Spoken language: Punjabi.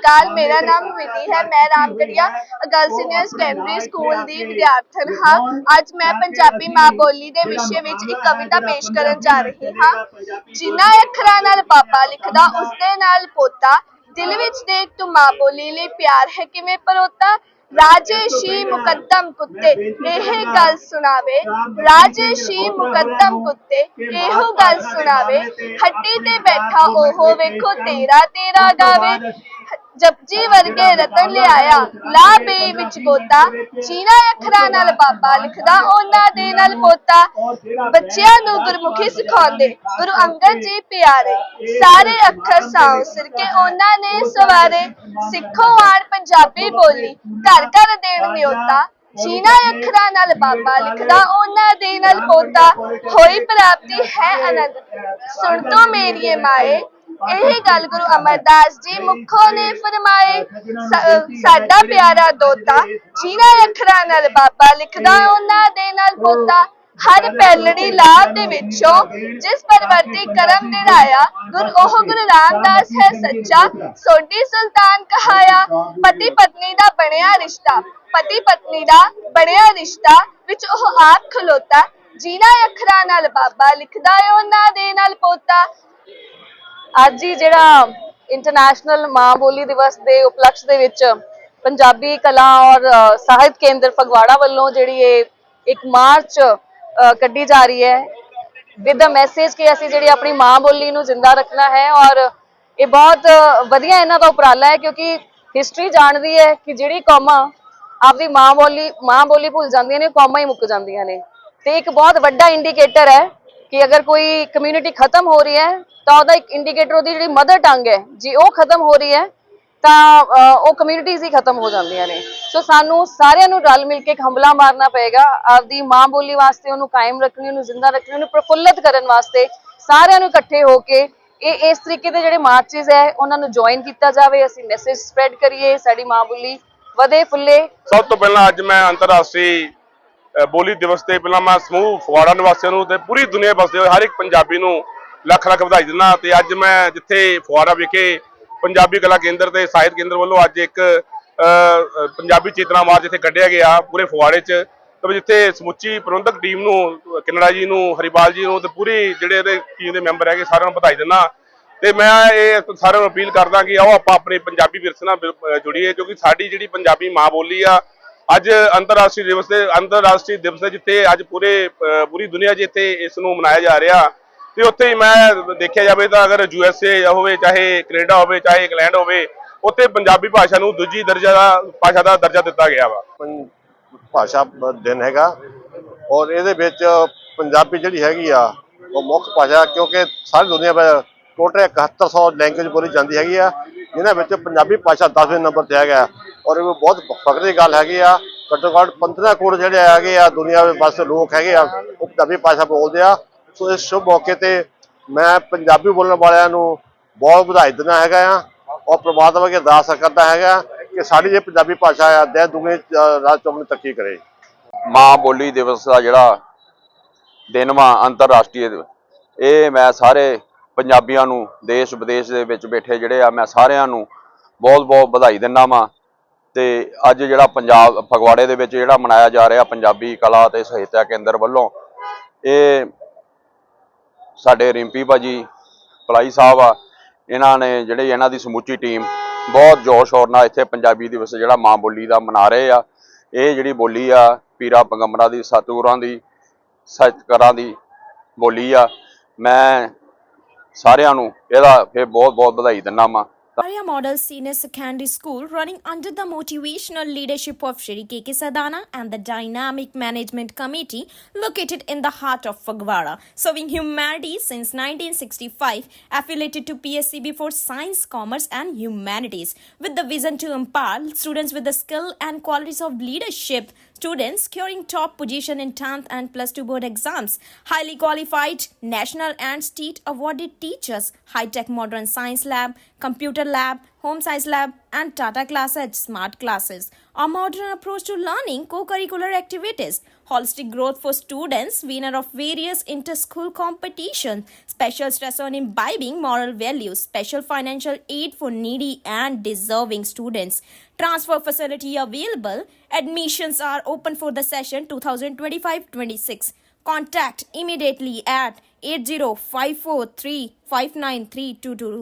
ਅਕਾਲ ਮੇਰਾ ਨਾਮ ਵਿਧੀ ਹੈ ਮੈਂ Ramgarhia girl senior secondary school ਦੀ ਵਿਦਿਆਰਥਣ ਹਾਂ। ਅੱਜ ਮੈਂ ਪੰਜਾਬੀ ਮਾਂ ਬੋਲੀ ਦੇ ਵਿਸ਼ੇ ਵਿੱਚ ਇੱਕ ਕਵਿਤਾ ਪੇਸ਼ ਕਰਨ ਜਾ ਰਹੀ ਹਾਂ। ਜਿਨ੍ਹਾਂ ਅੱਖਰਾਂ ਨਾਲ ਬਾਬਾ ਲਿਖਦਾ ਉਸਦੇ ਨਾਲ ਪੋਤਾ। ਦਿਲ ਵਿੱਚ ਦੇਖ ਤੂੰ ਮਾਂ ਬੋਲੀ ਲਈ ਪਿਆਰ ਹੈ ਕਿਵੇਂ ਪਰੋਤਾ? ਰਾਜੇਸ਼ੀ ਮੁਕੱਦਮ ਕੁੱਤੇ ਇਹ ਗੱਲ ਸੁਣਾਵੇ। ਰਾਜੇਸ਼ੀ ਮੁਕੱਦਮ ਕੁੱਤੇ ਇਹੋ ਗੱਲ ਸੁਣਾਵੇ। ਹੱਟੀ ਤੇ ਬੈਠਾ ਉਹ ਵੇਖੋ ਤੇਰਾ ਤੇਰਾ ਗਾਵੇ। ਜਪਜੀ ਵਰਗੇ ਰਤਨ ਲਿਆਇਆ। ਲਾ ਬੇ ਵਿੱਚ ਗੋਤਾ ਚੀਨਾ ਅੱਖਰਾਂ ਨਾਲ ਬਾਬਾ ਲਿਖਦਾ, ਉਹਨਾਂ ਦੇ ਨਾਲ ਪੋਤਾ। ਬੱਚਿਆਂ ਨੂੰ ਗੁਰਮੁਖੀ ਸਿਖਾਉਂਦੇ, ਗੁਰੂ ਅੰਗਦ ਜੀ ਪਿਆਰੇ। ਸਾਰੇ ਅੱਖਰ ਸਾਉ ਸਿਰ ਉਹਨਾਂ ਨੇ ਸਵਾਰੇ। ਸਿੱਖੋ ਆਣ ਪੰਜਾਬੀ ਬੋਲੀ, ਘਰ ਘਰ ਦੇਣ ਨਿਉਤਾ ਚੀਨਾ ਅੱਖਰਾਂ ਨਾਲ ਬਾਬਾ ਲਿਖਦਾ, ਉਹਨਾਂ ਦੇ ਨਾਲ ਪੋਤਾ। ਹੋਈ ਪ੍ਰਾਪਤੀ ਹੈ ਆਨੰਦ ਸੁਣ ਤੋ ਮੇਰੀਏ ਮਾਏ ਇਹ ਗੱਲ ਗੁਰੂ ਅਮਰਦਾਸ ਜੀ ਮੁਖੋਂ ਨੇ ਫਰਮਾਏ। ਸਾਡਾ ਪਿਆਰਾ ਦੋਤਾ ਜਿਨ੍ਹਾਂ ਅੱਖਰਾਂ ਨਾਲ ਬਾਬਾ ਲਿਖਦਾ, ਉਹਨਾਂ ਦੇ ਨਾਲ ਪੋਤਾ ਹਰ ਪੈਲੜੀ ਲਾਭ ਦੇ ਵਿੱਚੋਂ ਜਿਸ ਪਰਵਰਤੀ ਕਰਮ ਨਿੜਾਇਆ ਗੁਰ ਉਹ ਗੁਰੂ ਰਾਮਦਾਸ ਹੈ ਸੱਚਾ, ਸੋਢੀ ਸੁਲਤਾਨ ਕਹਾਇਆ, ਪਤੀ ਪਤਨੀ ਦਾ ਬਣਿਆ ਰਿਸ਼ਤਾ, ਪਤੀ ਪਤਨੀ ਦਾ ਬਣਿਆ ਰਿਸ਼ਤਾ, ਵਿੱਚ ਉਹ ਆਪ ਖਲੋਤਾ ਜਿਨ੍ਹਾਂ ਅੱਖਰਾਂ ਨਾਲ ਬਾਬਾ ਲਿਖਦਾ ਹੈ ਉਹਨਾਂ ਦੇ ਨਾਲ ਪੋਤਾ ਅੱਜ ਹੀ ਜਿਹੜਾ ਇੰਟਰਨੈਸ਼ਨਲ ਮਾਂ ਬੋਲੀ ਦਿਵਸ ਦੇ ਉਪਲਕਸ਼ ਦੇ ਵਿੱਚ ਪੰਜਾਬੀ ਕਲਾ ਔਰ ਸਾਹਿਤ ਕੇਂਦਰ ਫਗਵਾੜਾ ਵੱਲੋਂ ਜਿਹੜੀ ਇਹ ਇੱਕ ਮਾਰਚ ਕੱਢੀ ਜਾ ਰਹੀ ਹੈ। ਵਿਦ ਅ ਮੈਸੇਜ ਕਿ ਅਸੀਂ ਜਿਹੜੀ ਆਪਣੀ ਮਾਂ ਬੋਲੀ ਨੂੰ ਜ਼ਿੰਦਾ ਰੱਖਣਾ ਹੈ ਔਰ ਇਹ ਬਹੁਤ ਵਧੀਆ ਇਹਨਾਂ ਦਾ ਉਪਰਾਲਾ ਹੈ ਕਿਉਂਕਿ ਹਿਸਟਰੀ ਜਾਣਦੀ ਹੈ ਕਿ ਜਿਹੜੀ ਕੌਮਾਂ ਆਪਦੀ ਮਾਂ ਬੋਲੀ ਮਾਂ ਬੋਲੀ ਭੁੱਲ ਜਾਂਦੀਆਂ ਨੇ ਕੌਮਾਂ ਹੀ ਮੁੱਕ ਜਾਂਦੀਆਂ ਨੇ। ਤੇ ਇੱਕ ਬਹੁਤ ਵੱਡਾ ਇੰਡੀਕੇਟਰ ਹੈ ਕਿ ਅਗਰ ਕੋਈ ਕਮਿਊਨਿਟੀ ਖਤਮ ਹੋ ਰਹੀ ਹੈ, ਤਾਂ ਉਹਦਾ ਇੱਕ ਇੰਡੀਕੇਟਰ ਉਹਦੀ ਜਿਹੜੀ ਮਦਰ ਟੰਗ ਹੈ, ਜੇ ਉਹ ਖਤਮ ਹੋ ਰਹੀ ਹੈ, ਤਾਂ ਉਹ ਕਮਿਊਨਿਟੀਜ਼ ਹੀ ਖਤਮ ਹੋ ਜਾਂਦੀਆਂ ਨੇ। ਸੋ ਸਾਨੂੰ ਸਾਰਿਆਂ ਨੂੰ ਰਲ ਮਿਲ ਕੇ ਇੱਕ ਹਮਲਾ ਮਾਰਨਾ ਪਏਗਾ। ਆਪਦੀ ਮਾਂ ਬੋਲੀ ਵਾਸਤੇ ਉਹਨੂੰ ਕਾਇਮ ਰੱਖਣੀ, ਉਹਨੂੰ ਜ਼ਿੰਦਾ ਰੱਖਣੀ, ਉਹਨੂੰ ਪ੍ਰਫੁੱਲਤ ਕਰਨ ਵਾਸਤੇ ਸਾਰਿਆਂ ਨੂੰ ਇਕੱਠੇ ਹੋ ਕੇ ਇਹ, ਇਸ ਤਰੀਕੇ ਦੇ ਜਿਹੜੇ ਮਾਰਚਸ ਹੈ, ਉਹਨਾਂ ਨੂੰ ਜੁਆਇਨ ਕੀਤਾ ਜਾਵੇ। ਅਸੀਂ ਮੈਸੇਜ ਸਪਰੈਡ ਕਰੀਏ, ਸਾਡੀ ਮਾਂ ਬੋਲੀ ਵਧੇ ਫੁੱਲੇ। ਸਭ ਤੋਂ ਪਹਿਲਾਂ ਅੱਜ ਮੈਂ ਅੰਤਰਰਾਸ਼ਟਰੀ ਬੋਲੀ ਦਿਵਸ ਤੇ ਪਹਿਲਾਂ ਮੈਂ ਸਮੂਹ ਫਗਵਾੜਾ ਨਿਵਾਸੀਆਂ ਨੂੰ ਤੇ ਪੂਰੀ ਦੁਨੀਆ ਵਸਦੇ ਹੋਏ ਹਰ ਇੱਕ ਪੰਜਾਬੀ ਨੂੰ ਲੱਖ ਲੱਖ ਵਧਾਈ ਦਿੰਦਾ ਤੇ ਅੱਜ ਮੈਂ ਜਿੱਥੇ ਫਗਵਾੜਾ ਵਿਖੇ ਪੰਜਾਬੀ ਕਲਾ ਕੇਂਦਰ ਤੇ ਸਾਹਿਤ ਕੇਂਦਰ ਵੱਲੋਂ ਅੱਜ ਇੱਕ ਪੰਜਾਬੀ ਚੇਤਨਾ ਮਾਰਚ ਇੱਥੇ ਕੱਢਿਆ ਗਿਆ ਪੂਰੇ ਫਗਵਾੜੇ 'ਚ। ਤੇ ਜਿੱਥੇ ਸਮੁੱਚੀ ਪ੍ਰਬੰਧਕ ਟੀਮ ਨੂੰ, ਕਿਨੜਾ ਜੀ ਨੂੰ, ਹਰੀਪਾਲ ਜੀ ਨੂੰ ਤੇ ਪੂਰੀ ਜਿਹੜੇ ਇਹਦੇ ਟੀਮ ਦੇ ਮੈਂਬਰ ਹੈਗੇ ਸਾਰਿਆਂ ਨੂੰ ਵਧਾਈ ਦਿੰਦਾ ਤੇ ਮੈਂ ਇਹ ਸਾਰਿਆਂ ਨੂੰ ਅਪੀਲ ਕਰਦਾ ਕਿ ਆਓ ਆਪਾਂ ਆਪਣੇ ਪੰਜਾਬੀ ਵਿਰਸੇ ਨਾਲ ਬਿਲ- ਜੁੜੀਏ ਕਿਉਂਕਿ ਸਾਡੀ ਜਿਹੜੀ ਪੰਜਾਬੀ ਮਾਂ ਬੋਲੀ ਆ ਅੱਜ ਅੰਤਰਰਾਸ਼ਟਰੀ ਦਿਵਸ ਦੇ ਅੰਤਰਰਾਸ਼ਟਰੀ ਦਿਵਸ ਹੈ ਜਿੱਥੇ ਅੱਜ ਪੂਰੇ ਪੂਰੀ ਦੁਨੀਆ 'ਚ ਇੱਥੇ ਇਸ ਨੂੰ ਮਨਾਇਆ ਜਾ ਰਿਹਾ ਤੇ ਉੱਥੇ ਹੀ ਮੈਂ ਦੇਖਿਆ ਜਾਵੇ ਤਾਂ ਅਗਰ ਯੂ ਐਸ ਏ ਹੋਵੇ, ਚਾਹੇ ਕੈਨੇਡਾ ਹੋਵੇ, ਚਾਹੇ ਇੰਗਲੈਂਡ ਹੋਵੇ, ਉੱਥੇ ਪੰਜਾਬੀ ਭਾਸ਼ਾ ਨੂੰ ਦੂਜੀ ਦਰਜਾ ਦਾ, ਭਾਸ਼ਾ ਦਾ ਦਰਜਾ ਦਿੱਤਾ ਗਿਆ ਵਾ। ਪੰ- ਭਾਸ਼ਾ ਦਿਨ ਹੈਗਾ ਔਰ ਇਹਦੇ ਵਿੱਚ ਪੰਜਾਬੀ ਜਿਹੜੀ ਹੈਗੀ ਆ, ਉਹ ਮੁੱਖ ਭਾਸ਼ਾ ਕਿਉਂਕਿ ਸਾਰੀ ਦੁਨੀਆ ਵਿੱਚ ਟੋਟਲ 7100 ਲੈਂਗੁਏਜ ਬੋਲੀ ਜਾਂਦੀ ਹੈਗੀ ਆ, ਜਿਨ੍ਹਾਂ ਵਿੱਚ ਪੰਜਾਬੀ ਭਾਸ਼ਾ 10ਵੇਂ ਨੰਬਰ ਤੇ ਹੈਗਾ। ਔਰ ਇਹ ਬਹੁਤ ਫਖਰ ਦੀ ਗੱਲ ਹੈਗੀ ਆ। ਘੱਟੋ ਘੱਟ 15 ਕਰੋੜ ਜਿਹੜੇ ਹੈਗੇ ਆ ਦੁਨੀਆ ਵਿੱਚ ਬਸ ਲੋਕ ਹੈਗੇ ਆ ਉਹ ਪੰਜਾਬੀ ਭਾਸ਼ਾ ਬੋਲਦੇ ਆ। ਸੋ ਇਸ ਸ਼ੁਭ ਮੌਕੇ ਤੇ ਮੈਂ ਪੰਜਾਬੀ ਬੋਲਣ ਵਾਲਿਆਂ ਨੂੰ ਬਹੁਤ ਵਧਾਈ ਦਿੰਦਾ ਹੈਗਾ ਆ ਔਰ ਪ੍ਰਮਾਤਮਾ ਅੱਗੇ ਅਰਦਾਸ ਕਰਦਾ ਹੈਗਾ ਕਿ ਸਾਡੀ ਜੇ ਪੰਜਾਬੀ ਭਾਸ਼ਾ ਆ ਦਿਨ ਦੁਗਣੇ ਰਾਜ ਚੌਂਕ ਨੂੰ ਤਰੱਕੀ ਕਰੇ। ਮਾਂ ਬੋਲੀ ਦਿਵਸ ਦਾ ਜਿਹੜਾ ਦਿਨ ਵਾ ਅੰਤਰਰਾਸ਼ਟਰੀ ਦਿਵਸ, ਇਹ ਮੈਂ ਸਾਰੇ ਪੰਜਾਬੀਆਂ ਨੂੰ ਦੇਸ਼ ਵਿਦੇਸ਼ ਦੇ ਵਿੱਚ ਬੈਠੇ ਜਿਹੜੇ ਆ ਮੈਂ ਸਾਰਿਆਂ ਨੂੰ ਬਹੁਤ ਬਹੁਤ ਵਧਾਈ ਦਿੰਦਾ ਵਾਂ। ਤੇ ਅੱਜ ਜਿਹੜਾ ਪੰਜਾਬ, ਫਗਵਾੜੇ ਦੇ ਵਿੱਚ ਜਿਹੜਾ ਮਨਾਇਆ ਜਾ ਰਿਹਾ ਪੰਜਾਬੀ ਕਲਾ ਤੇ ਸਾਹਿਤਿਆ ਕੇਂਦਰ ਵੱਲੋਂ, ਇਹ ਸਾਡੇ ਰਿੰਪੀ ਭਾਜੀ ਪਲਾਈ ਸਾਹਿਬ ਆ, ਇਹਨਾਂ ਨੇ ਜਿਹੜੇ ਇਹਨਾਂ ਦੀ ਸਮੁੱਚੀ ਟੀਮ ਬਹੁਤ ਜੋਸ਼ ਸ਼ੋਰ ਨਾਲ ਇੱਥੇ ਪੰਜਾਬੀ ਦਿਵਸ ਜਿਹੜਾ ਮਾਂ ਬੋਲੀ ਦਾ ਮਨਾ ਰਹੇ ਆ। ਇਹ ਜਿਹੜੀ ਬੋਲੀ ਆ, ਪੀਰਾ ਪੰਗੰਬਰਾਂ ਦੀ, ਸਤਿਗੁਰਾਂ ਦੀ, ਸਤਿਕਾਰਾਂ ਦੀ ਬੋਲੀ ਆ। ਮੈਂ ਸਾਰਿਆਂ ਨੂੰ ਇਹਦਾ ਫਿਰ ਬਹੁਤ ਬਹੁਤ ਵਧਾਈ ਦਿੰਦਾ ਵਾਂ। Arya Model Senior Secondary School running under the motivational leadership of Shri K.K. Sadana and the Dynamic Management Committee located in the heart of Fagwara, serving humanity since 1965, affiliated to PSCB for Science, Commerce and Humanities, with the vision to empower students with the skill and qualities of leadership, students securing top position in 10th and plus 2 board exams, highly qualified national and state awarded teachers, high-tech modern science lab, computer lab, home science lab, and Tata Class smart classes. A modern approach to learning, co-curricular activities, holistic growth for students, winner of various inter-school competitions, special stress on imbibing moral values, special financial aid for needy and deserving students. Transfer facility available. Admissions are open for the session 2025-26. Contact immediately at 80543 59322.